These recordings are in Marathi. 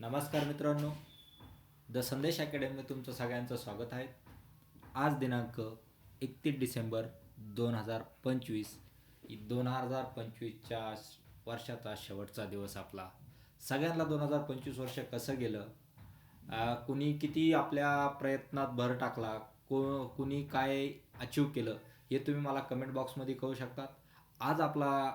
नमस्कार मित्रांनो. द संदेश अकॅडमीमध्ये तुमचं सगळ्यांचं स्वागत आहे. आज दिनांक एकतीस डिसेंबर दोन हजार पंचवीस. दोन हजार पंचवीसच्या वर्षाचा शेवटचा दिवस आपला. सगळ्यांना दोन हजार पंचवीस वर्ष कसं गेलं? कुणी किती आपल्या प्रयत्नात भर टाकला? को कुणी काय अचीव केलं? हे तुम्ही मला कमेंट बॉक्समध्ये कळू शकतात. आज आपला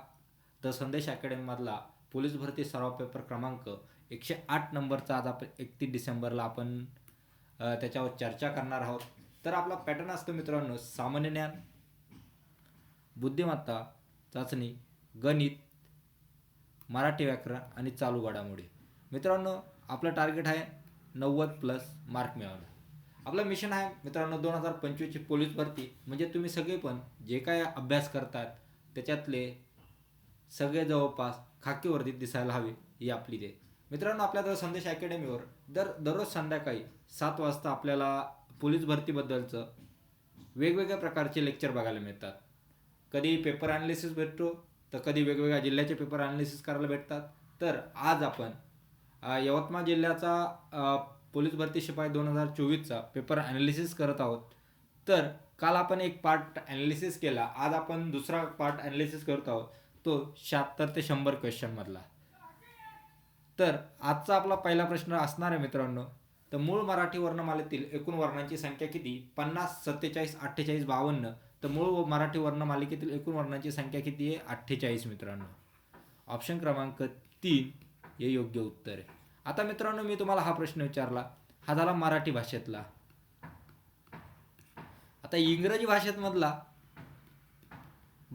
द संदेश अकॅडमीमधला पोलीस भरती सराव पेपर क्रमांक एकशे आठ नंबरचा आज आपण एकतीस डिसेंबरला आपण त्याच्यावर चर्चा करणार आहोत. तर आपला पॅटर्न असतो मित्रांनो सामान्य ज्ञान बुद्धिमत्ता चाचणी गणित मराठी व्याकरण आणि चालू घडामोडी. मित्रांनो आपलं टार्गेट आहे नव्वद प्लस मार्क मिळवणं. आपलं मिशन आहे मित्रांनो दोन हजार पंचवीसची पोलीस भरती. म्हणजे तुम्ही सगळे पण जे काय अभ्यास करतात त्याच्यातले सगळे जवळपास खाकीवरती दिसायला हवे ही आपली ते मित्रांनो आपल्या दर संदेश अकॅडमीवर. दर दररोज संध्याकाळी सात वाजता आपल्याला पोलीस भरतीबद्दलचं वेगवेगळ्या प्रकारचे लेक्चर बघायला मिळतात. कधी पेपर ॲनालिसिस भेटतो तर कधी वेगवेगळ्या जिल्ह्याचे पेपर ॲनालिसिस करायला भेटतात. तर आज आपण यवतमाळ जिल्ह्याचा पोलीस भरती शिपाई दोन हजार चोवीसचा पेपर ॲनालिसिस करत आहोत. तर काल आपण एक पार्ट ॲनालिसिस केला. आज आपण दुसरा पार्ट ॲनालिसिस करत आहोत. तो शहात्तर ते शंभर क्वेश्चनमधला तर आजचा आपला पहिला प्रश्न असणार आहे मित्रांनो. तर मूळ मराठी वर्णमालेतील एकूण वर्णांची संख्या किती? पन्नास सत्तेचाळीस अठ्ठेचाळीस बावन्न. तर मूळ मराठी वर्णमालिकेतील एकूण वर्णांची संख्या किती आहे? अठ्ठेचाळीस मित्रांनो. ऑप्शन क्रमांक तीन हे योग्य उत्तर आहे. आता मित्रांनो मी तुम्हाला हा प्रश्न विचारला. हा झाला मराठी भाषेतला. आता इंग्रजी भाषेत मधला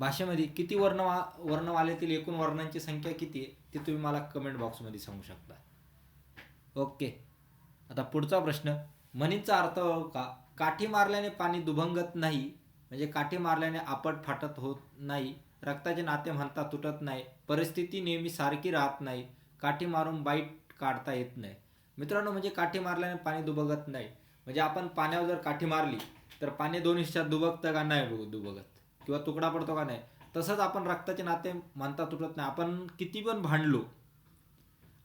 भाषेमध्ये किती वर्ण वर्णमालेतील एकूण वर्णांची संख्या किती आहे ते तुम्ही मला कमेंट बॉक्समध्ये सांगू शकता. ओके आता पुढचा प्रश्न. म्हणीचा अर्थ हो का? काठी मारल्याने पाणी दुभंगत नाही म्हणजे काठी मारल्याने आपट फाटत होत नाही रक्ताचे नाते म्हणता तुटत नाही परिस्थिती नेहमी सारखी राहत नाही काठी मारून बाईट काढता येत नाही. मित्रांनो म्हणजे काठी मारल्याने पाणी दुभगत नाही. म्हणजे आपण पाण्यावर जर काठी मारली तर पाणी दोन हिश्च्यात दुभगतं का नाही दुभगत. किंवा तुकडा पडतो का नाही तसंच आपण रक्ताचे नाते मानता तुटत नाही. आपण किती पण भांडलो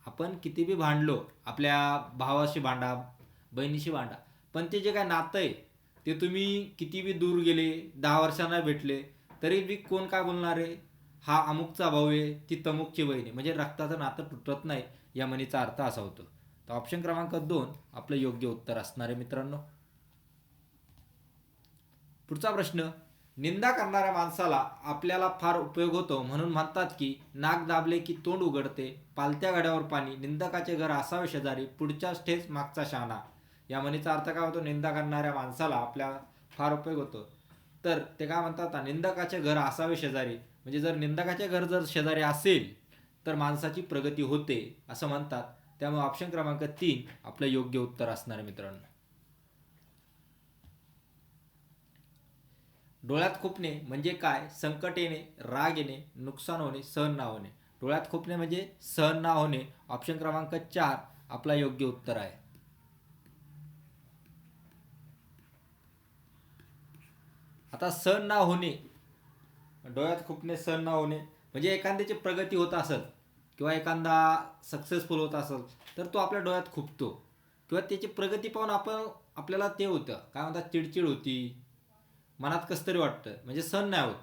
आपण किती बी भांडलो आपल्या भावाशी भांडा बहिणीशी भांडा पण ते जे काय नातं आहे ते तुम्ही किती बी दूर गेले दहा वर्षांना भेटले तरी बी कोण काय बोलणार आहे? हा अमुकचा भाऊ आहे ती तमुकची बहीण आहे. म्हणजे रक्ताचं नातं तुटत नाही या म्हणीचा अर्थ असा होतो. तर ऑप्शन क्रमांक दोन आपलं योग्य उत्तर असणार आहे मित्रांनो. पुढचा प्रश्न निंदा करणाऱ्या माणसाला आपल्याला फार उपयोग होतो म्हणून म्हणतात की नाक दाबले की तोंड उघडते पालत्या गड्यावर पाणी निंदकाचे घर असावे शेजारी पुढच्या ठेच मागचा शहाणा. या म्हणीचा अर्थ काय होतो? निंदा करणाऱ्या माणसाला आपल्या फार उपयोग होतो. तर ते काय म्हणतात? निंदकाचे घर असावे शेजारी. म्हणजे जर निंदकाचे घर जर शेजारी असेल तर माणसाची प्रगती होते असं म्हणतात. त्यामुळे ऑप्शन क्रमांक तीन आपलं योग्य उत्तर असणार मित्रांनो. डोळ्यात खुपणे म्हणजे काय? संकट येणे राग येणे नुकसान होणे सहन ना होणे. डोळ्यात खुपणे म्हणजे सहन ना होणे. ऑप्शन क्रमांक चार आपला योग्य उत्तर आहे. आता सहन ना होणे. डोळ्यात खुपणे सहन ना होणे म्हणजे एखाद्याची प्रगती होत असेल किंवा एखादा सक्सेसफुल होत असेल तर तो आपल्या डोळ्यात खुपतो. किंवा त्याची प्रगती पाहून आपण आपल्याला ते होतं. काय म्हणतात? चिडचिड होती. मनात कसं तरी वाटतं. म्हणजे सण नाही होत.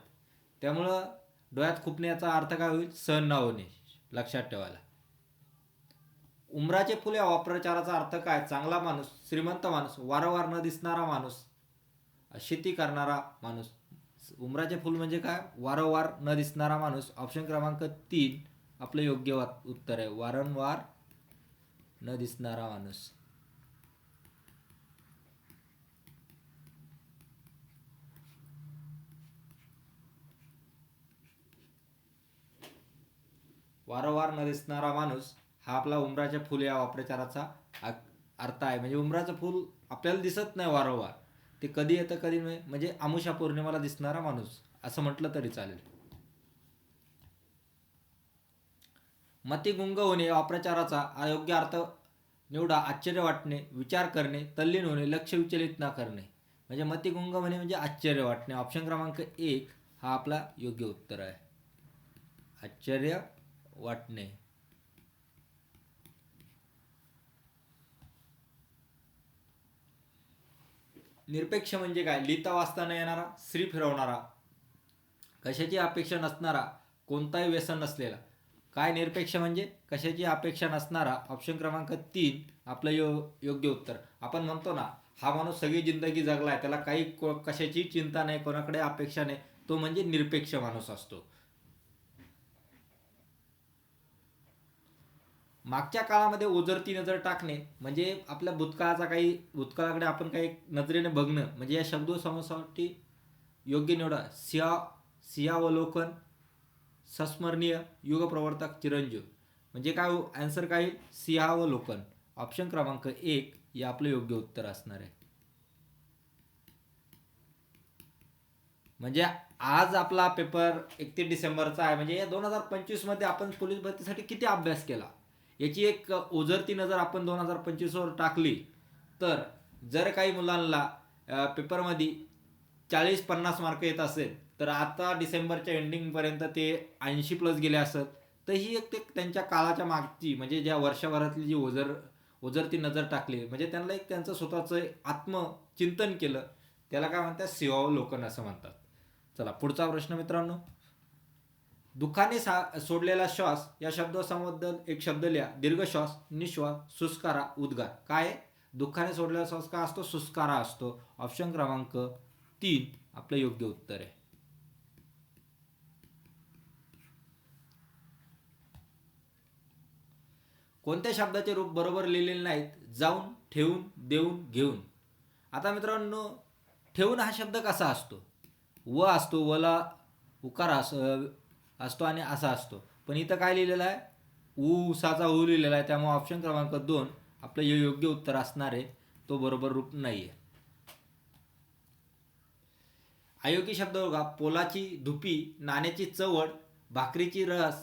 त्यामुळं डोळ्यात खुपण्याचा अर्थ काय होईल? सण न होणे लक्षात ठेवायला. उमराचे फुल या वाप्रचाराचा अर्थ काय? चांगला माणूस श्रीमंत माणूस वारंवार न दिसणारा माणूस शेती करणारा माणूस. उमराचे फुल म्हणजे काय? वारंवार न दिसणारा माणूस. ऑप्शन क्रमांक तीन आपलं योग्य वा- उत्तर आहे. वारंवार न दिसणारा माणूस. वारंवार न दिसणारा माणूस हा आपला उमराच्या फुल या वाप्रचाराचा अर्थ आहे. म्हणजे उमराचं फुल आपल्याला दिसत नाही वारंवार. ते कधी येतं कधी नाही. म्हणजे आमुषा पौर्णिमाला दिसणारा माणूस. असं म्हटलं तरी चालेल. मतिगुंग होणे या वाप्रचाराचा अयोग्य अर्थ निवडा आश्चर्य वाटणे विचार करणे तल्लीन होणे लक्ष विचलित न करणे. म्हणजे मतिगुंग म्हणे म्हणजे आश्चर्य वाटणे. ऑप्शन क्रमांक एक हा आपला योग्य उत्तर आहे. आश्चर्य वाटणे. निरपेक्ष म्हणजे काय? लिहिता वाचताना येणारा श्री फिरवणारा. कशाची अपेक्षा नसणारा कोणताही व्यसन नसलेला. काय निरपेक्ष म्हणजे? कशाची अपेक्षा नसणारा ऑप्शन क्रमांक तीन आपलं यो योग्य उत्तर. आपण म्हणतो ना हा माणूस सगळी जिंदगी जगला आहे त्याला काही कशाची चिंता नाही कोणाकडे अपेक्षा नाही. तो म्हणजे निरपेक्ष माणूस असतो. मागच्या काळामध्ये ओझरती नजर टाकणे म्हणजे आपल्या भूतकाळाचा काही भूतकाळाकडे आपण काही नजरेने बघणं म्हणजे या शब्दो समासासाठी योग्य निवडा. सिया सियावलोकन संस्मरणीय युगप्रवर्तक चिरंजीव. म्हणजे काय हो? आन्सर काय येईल? ऑप्शन क्रमांक एक हे आपलं योग्य उत्तर असणार आहे. म्हणजे आज आपला पेपर एकतीस डिसेंबरचा आहे. म्हणजे या दोन हजार पंचवीसमध्ये आपण पोलीस भरतीसाठी किती अभ्यास केला? याची एक ओझरती नजर आपण दोन हजार पंचवीसवर टाकली तर जर काही मुलांना पेपरमध्ये चाळीस पन्नास मार्क येत असेल तर आता डिसेंबरच्या एंडिंगपर्यंत ते ऐंशी प्लस गेले असत. तर ही एक ते त्यांच्या काळाच्या मागची म्हणजे ज्या वर्षभरातली जी ओझर ओझरती नजर टाकली म्हणजे त्यांना एक त्यांचं स्वतःचं आत्मचिंतन केलं. त्याला काय म्हणतात सेवावलोकन असं म्हणतात. चला पुढचा प्रश्न मित्रांनो. दुःखाने सा सोडलेला श्वास या शब्दासंबद्दल एक शब्द लिहा. दीर्घ श्वास निश्वास सुस्कारा उद्गार. काय दुःखाने सोडलेला श्वास काय असतो? सुस्कारा असतो. ऑप्शन क्रमांक तीन आपलं योग्य उत्तर आहे. कोणत्या शब्दाचे रूप बरोबर लिहिलेले नाहीत? जाऊन ठेवून देऊन घेऊन. आता मित्रांनो ठेवून हा शब्द कसा असतो? व असतो वला उकार अस असतो आणि असा असतो. पण इथं काय लिहिलेलं आहे? ऊ उसाचा ऊ लिहिलेला आहे. त्यामुळे ऑप्शन क्रमांक दोन आपलं हे योग्य उत्तर असणार आहे. तो बरोबर रूप नाही आहे अयोग्य शब्द बघा. पोलाची धुपी नाण्याची चवड भाकरीची रस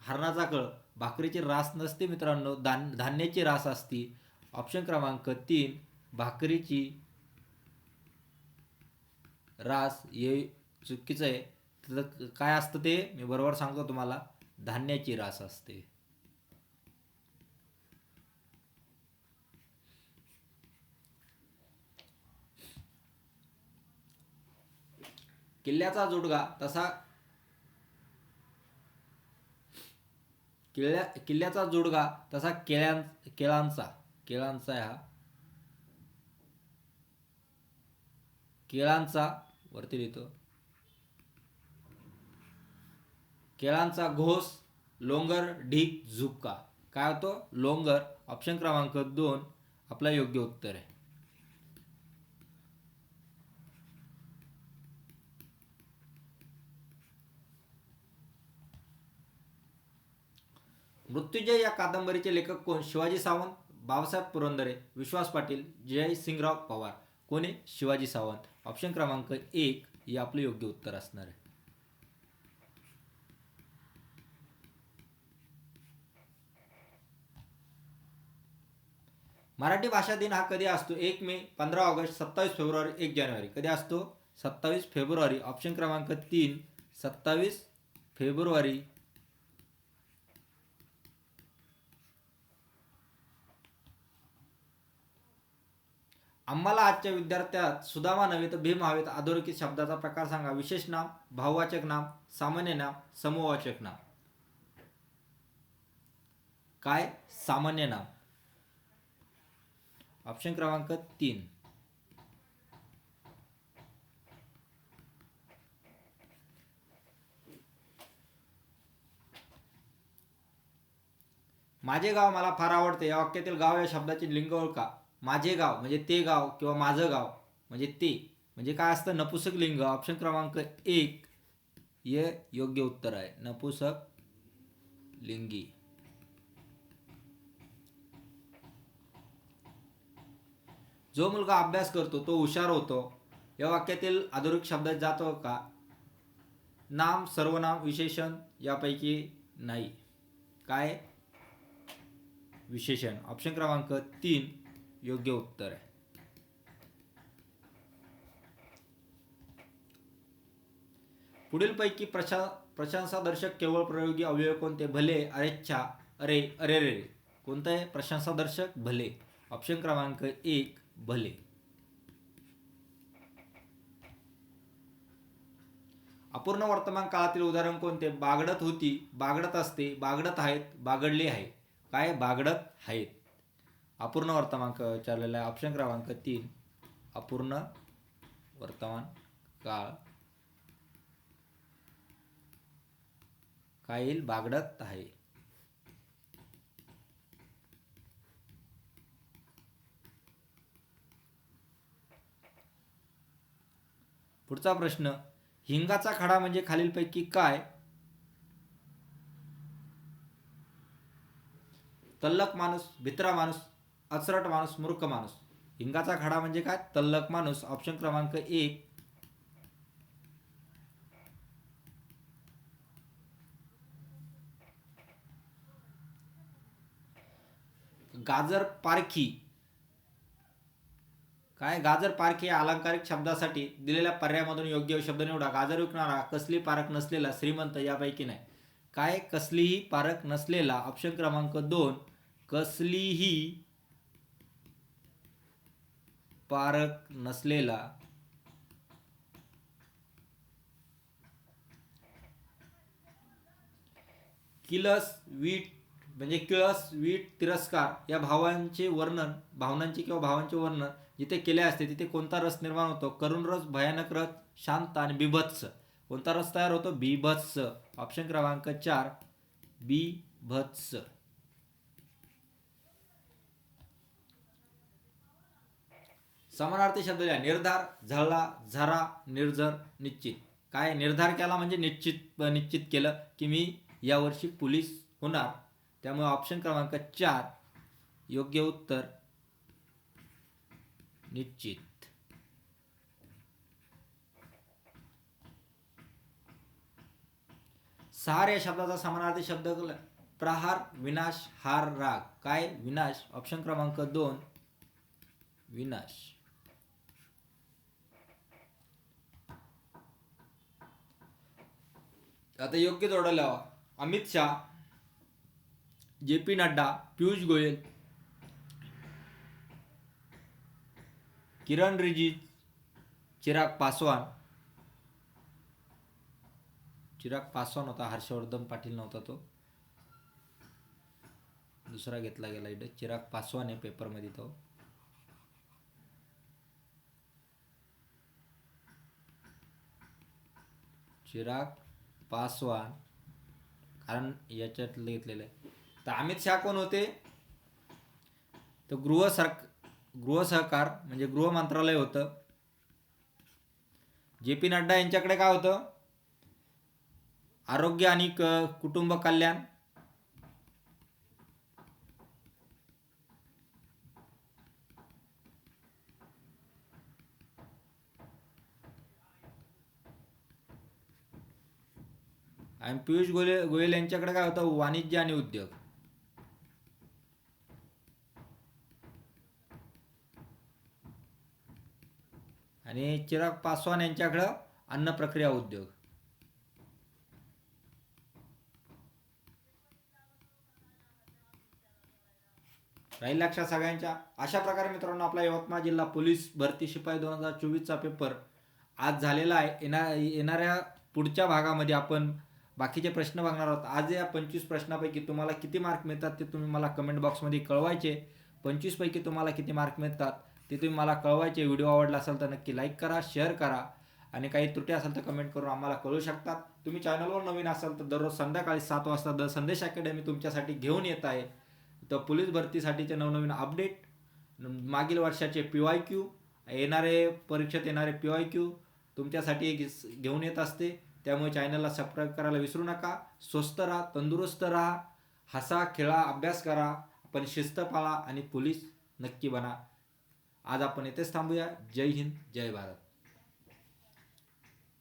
हरणाचा कळ भाकरीची रास नसते मित्रांनो. धान धान्याची रास असती. ऑप्शन क्रमांक तीन भाकरीची रास हे चुकीचं आहे. तर काय असतं ते मी बरोबर सांगतो तुम्हाला. धान्याची रास असते. किल्ल्याचा जोडगा तसा किल्ल्या किल्ल्याचा जोडगा तसा केळ्यां केळांचा केळांचा हा. केळांचा वरती लिहितो. केळांचा घोस लोंगर ढीक झुपका. काय होतो? लोंगर ऑप्शन क्रमांक दोन आपला योग्य उत्तर आहे. मृत्युंजय या कादंबरीचे लेखक कोण? शिवाजी सावंत बाबासाहेब पुरंदरे विश्वास पाटील जयसिंगराव पवार. कोणी? शिवाजी सावंत. ऑप्शन क्रमांक एक हे आपलं योग्य उत्तर असणार आहे. मराठी भाषा दिन हा कधी असतो? एक मे पंधरा ऑगस्ट सत्तावीस फेब्रुवारी एक जानेवारी. कधी असतो? सत्तावीस फेब्रुवारी. ऑप्शन क्रमांक तीन सत्तावीस फेब्रुवारी. आम्हाला आजच्या विद्यार्थ्यात सुदामा नव्हे तर भीम हवेत अधोरेखित शब्दाचा प्रकार सांगा. विशेष नाम भाववाचक नाम सामान्य नाम समूहवाचक नाम. काय? सामान्य नाम. ऑप्शन क्रमांक तीन. माझे गाव मला फार आवडते. या वाक्यातील गाव या शब्दाची लिंग ओळखा. माझे गाव म्हणजे ते गाव किंवा माझं गाव म्हणजे ते. म्हणजे काय असतं? नपुसक लिंग. ऑप्शन क्रमांक एक. हे योग्य उत्तर आहे. नपुसक लिंगी. जो मुलगा अभ्यास करतो तो हुशार होतो. या वाक्यातील आधुनिक शब्दात जातो का? नाम सर्वनाम विशेषण यापैकी नाही. काय? विशेषण. ऑप्शन क्रमांक तीन योग्य उत्तर आहे. पुढीलपैकी प्रशा प्रशंसादर्शक केवळ प्रयोगी अवयव कोणते? भले अरेच्छा अरे अरे रे कोणतं आहे? प्रशंसादर्शक भले. ऑप्शन क्रमांक एक भले. अपूर्ण वर्तमान काळातील उदाहरण कोणते? बागडत होती बागडत असते बागडत आहेत बागडले आहे. काय? बागडत आहेत. अपूर्ण वर्तमानक विचारलेला आहे. ऑप्शन क्रमांक तीन. अपूर्ण वर्तमान काळ. काय बागडत आहे. पुढचा प्रश्न हिंगाचा खडा म्हणजे खालीलपैकी काय? तल्लक माणूस भित्रा माणूस अचरट माणूस मूर्ख माणूस. हिंगाचा खडा म्हणजे काय? तल्लक माणूस ऑप्शन क्रमांक एक. गाजर पारखी. काय गाजर पार्क या अलंकारिक शब्दासाठी दिलेल्या पर्यायामधून योग्य शब्द निवडा गाजर विकणारा कसली पारख नसलेला श्रीमंत यापैकी नाही. काय? कसलीही पारख नसलेला ऑप्शन क्रमांक दोन कसलीही पारख नसलेला किलस वीट म्हणजे किळस वीट तिरस्कार या भावांचे वर्णन भावनांचे किंवा भावांचे वर्णन जिथे केले असते तिथे कोणता रस निर्माण होतो? करुण रस भयानक रस शांत आणि बिभत्स. कोणता रस तयार होतो? बिभत्स. ऑप्शन क्रमांक चार बिभत्स. समानार्थी शब्द लिहा. निर्धार झळला झरा निर्झर निश्चित. काय? निर्धार केला म्हणजे निश्चित निश्चित केलं की मी यावर्षी पोलीस होणार. त्यामुळे ऑप्शन क्रमांक चार योग्य उत्तर निश्चित सहार या शब्दाचा समानार्थी शब्द प्रहार विनाश हार राग. काय? विनाश. ऑप्शन क्रमांक दोन. विनाश. आता योग्य जोडायला अमित शहा जे पी नड्डा पियुष गोयल किरण रिजिज चिराग पासवान. चिराग पासवान होता हर्षवर्धन पाटील नव्हता तो. दुसरा घेतला गेला इथे. चिराग पासवान आहे पेपरमध्ये तो. चिराग पासवान कारण याच्यातलं घेतलेलं. आहे तर अमित शाह कोण होते? तर गृह सरकार गृहसहकार म्हणजे गृह मंत्रालय होतं. जे पी नड्डा यांच्याकडे काय होतं? आरोग्य आणि क कुटुंब कल्याण. आणि पियुष गोयल गोयल यांच्याकडे काय होतं? वाणिज्य आणि उद्योग आणि चिराग पासवान यांच्याकडं अन्न प्रक्रिया उद्योग. राहील लक्षात सगळ्यांच्या? अशा प्रकारे मित्रांनो आपला यवतमाळ जिल्हा पोलीस भरती शिपाई दोन हजार चोवीसचा पेपर आज झालेला आहे. येणा येणाऱ्या पुढच्या भागामध्ये आपण बाकीचे प्रश्न बघणार आहोत. आज या पंचवीस प्रश्नापैकी तुम्हाला किती मार्क मिळतात ते तुम्ही मला कमेंट बॉक्समध्ये कळवायचे. पंचवीसपैकी तुम्हाला किती मार्क मिळतात? ते तुम्ही मला कळवायचे व्हिडिओ आवडला असेल तर नक्की लाईक करा शेअर करा. आणि काही त्रुटी असेल तर कमेंट करून आम्हाला कळू शकतात. तुम्ही चॅनलवर नवीन असाल तर दररोज संध्याकाळी सात वाजता द संदेश अकॅडमी तुमच्यासाठी घेऊन येत आहे. तर पोलीस भरतीसाठीचे नवनवीन अपडेट मागील वर्षाचे पी वाय क्यू येणारे परीक्षेत येणारे पी वाय क्यू तुमच्यासाठी एक घेऊन येत असते. त्यामुळे चॅनलला सबस्क्राईब करायला विसरू नका. स्वस्त राहा तंदुरुस्त राहा हसा खेळा अभ्यास करा पण शिस्त पाळा आणि पोलीस नक्की बना. आज आपण इथेच थांबूया. जय हिंद जय भारत.